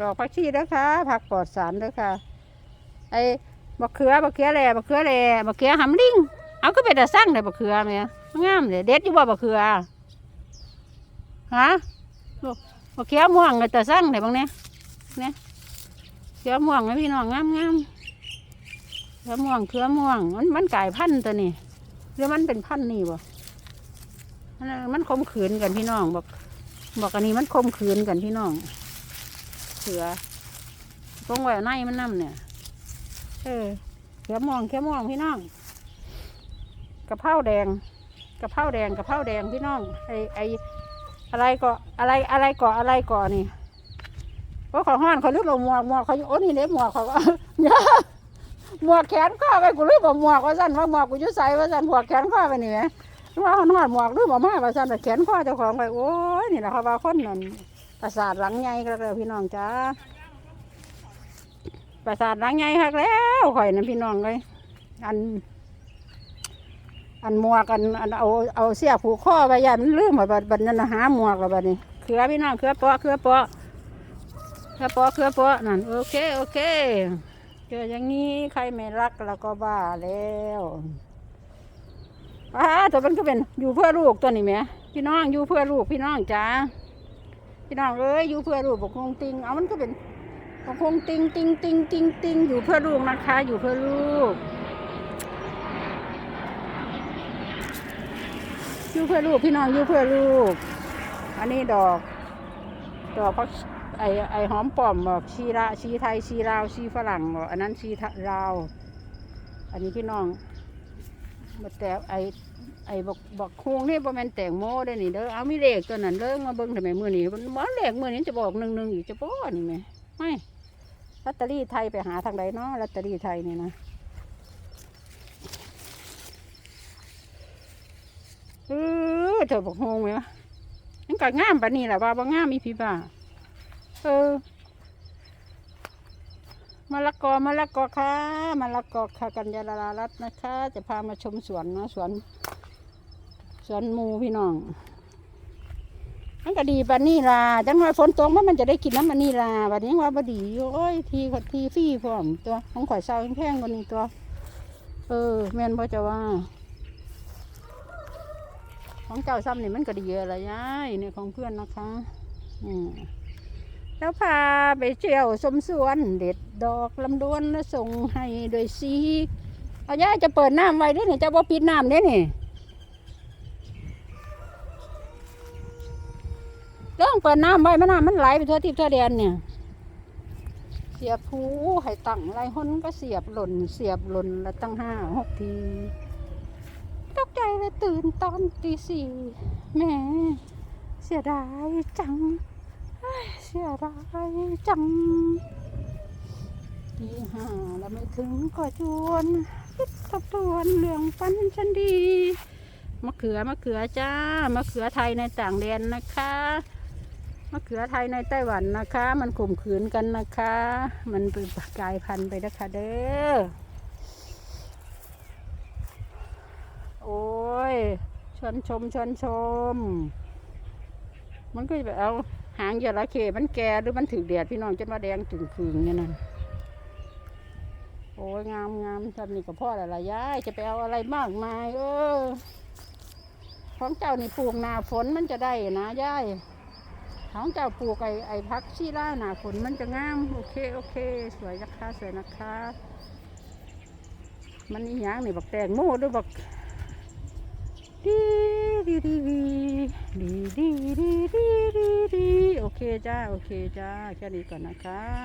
ดอกผักชีเด้อค่ะผักปลอดสารเด้อค่ะ ไอ้บักเขือบักเขือแหล่บักเขือแหล่บักเขือหำลิงเอาก็เป็นแต่สร้างเลยบักเขือแม่งามเลยเด็ดอยู่บ่บักเขือฮะลูกบักเขือม่วงเลยแต่สร้างเลยบางเนี้ยเนี่ยเขือม่วงไหมพี่น้องงามงามเขือม่วงเขือม่วง มันมันกลายพันธุ์ตัวนี้หรือมันเป็นพันธุ์นี่บ่อันมันคมขืนกันพี่น้องบอกบอกอันนี้มันคมขืนกันพี่น้อง เขือตรงไว้เอาในมันนํเนี่ย เออเขียวม่วงเขียวม่วงพี่น้องกะเพราแดงกะเพราแดงกะเพราแดงพี่น้องไอไออะไรก็อะไรอะไรก่ออะไรก่อนี่โอ้ขอห้อนเขาลืมเอาหมวกหมวกเขาอยู่โอ้นี่เล็บหมวกเขาก็เนี่ยหมวกแขนข้อไปกูลืมเอาหมวกว่าสั่นว่าหมวกกูอยุ่ใส่ว่าสั่นหมวกแขนข้อไปนี่ไหมว่าหอนหอนหมวกลืมเอามาว่าสั่นแต่แขนข้อเจ้าของไปโอ้ยนี่แหละเขาว่าคนนั่น ประสาทหลังใหญ่ก็เลยพี่น้องจ้าประสาทหลังใหญ่คักแล้วข่อยนั่นพี่น้องเลยอัน อันหมวกอันอันเอาเอาเสียผูกข้อไปยายมันลืมว่าบัดบัดนั้นหาหมวกแล้วบัดนี้เขือพี่น้องเขือปาะเขือปาะเขือปาะเขือปาะนั่นโอเคโอเคเจออย่างนี้ใครไม่รักแล้วก็บ้าแล้วป้าตัวมันก็เป็นอยู่เพื่อลูกตัวนี้ไหมพี่น้องอยู่เพื่อลูกพี่น้องจ้า พี่น้องเอ้ยอยู่เพื่อลูกบอกคงติงเอามันก็เป็นก็คงติงติงติงติงติงอยู่เพื่อลูกนะคะ อยู่เพื่อลูก อยู่เพื่อลูกพี่น้องอยู่เพื่อลูก อันนี้ดอก ดอกพักไอไอหอมปลอมบอกชีระชีไทยชีลาวชีฝรั่งบอกอันนั้นชีลาว อันนี้พี่น้องมาแต่ไอ ไอบอกบอกโค้งนี่ประมาณแตงโมได้นี่เด้อเอามีเลขตัวนั้นเด้อมาเบิ่งทำไมมือนี้มันเลขมือนี้จะบอกหนึ่งหนึ่งอีกจะป้อนี่ไหมไม่ลอตเตอรี่ไทยไปหาทางใดเนาะลอตเตอรี่ไทยนี่นะเออเธอบอกโฮงไหมวะมันก็งามปานนี้แหละว่าบ่งามมีพี่บ้าเออมะละกอมะละกอค่ะมะละกอค่ะกัญญาลารัตน์นะคะ จะพามาชมสวนเนาะสวน สวนมูพี่น้องมันก็ดีปานนี่ล่ะจังว่าฝนตกมันมันจะได้กินน้ำมันนี่ล่ะบัดนี้ว่าบดีอยู่โอ้ยทีขดทีฟี่พร้อมตัวของข่อยเศร้าแพงกว่านี้ตัว เออแม่นพ่จะว่า ของเจ้าซ้ำนี่มันก็ดีเยอะละยายเนี่ยของเพื่อนนะคะ อืมแล้วพาไปเที่ยวสมสวน เด็ดดอกลำดวนแล้วส่งให้โดยซีเอายายจะเปิดน้ำไว้ด้วยนี่จะบ่ปิดน้ำเด้นี่ เรื่องเปิดน้ำไว้มันน้ำมันไหลไปทั่วทิพย์ทั่วแดนเนี่ย เสียบผูให้ตั้งไรหนก็เสียบหล่น เสียบหล่นละตั้งห้าหกทีตกใจเลยตื่นตอนตีสี่แหม่เสียดายจังเสียดายจังตีห้าแล้วไม่ถึงก็จวนคิดทบทวนเรื่องฝันฉันดีมะเขือมะเขือจ้ามะเขือไทยในต่างแดนนะคะะเขือไทยในไต้หวันนะคะ มันข่มขืนกันนะคะ มันเป็นกลายพันธุ์ไปนะคะเด้อ โอ้ยชวนชมชวนชม มันก็จะไปเอาหางจระเข้มันแก่หรือมันถึงแดดพี่น้องจนว่าแดงจึงคืนเนี่ยนั่นโอ้ยงามงามทำนี่กับพ่ออะไรย้ายจะไปเอาอะไรมากมาย เออ ของเจ้านี่ปลูกหนาฝนมันจะได้นะยาย ของเจ้าปลูกไอ้ไอ้พักชีล่าหนาฝนมันจะงาม โอเค โอเค สวยนะคะสวยนะคะ มันนี่ยังนี่บักแตงโมด้วยบักดีดีดีดีดีดีดีดีดีโอเคจ้า โอเคจ้า แค่นี้ก่อนนะคะ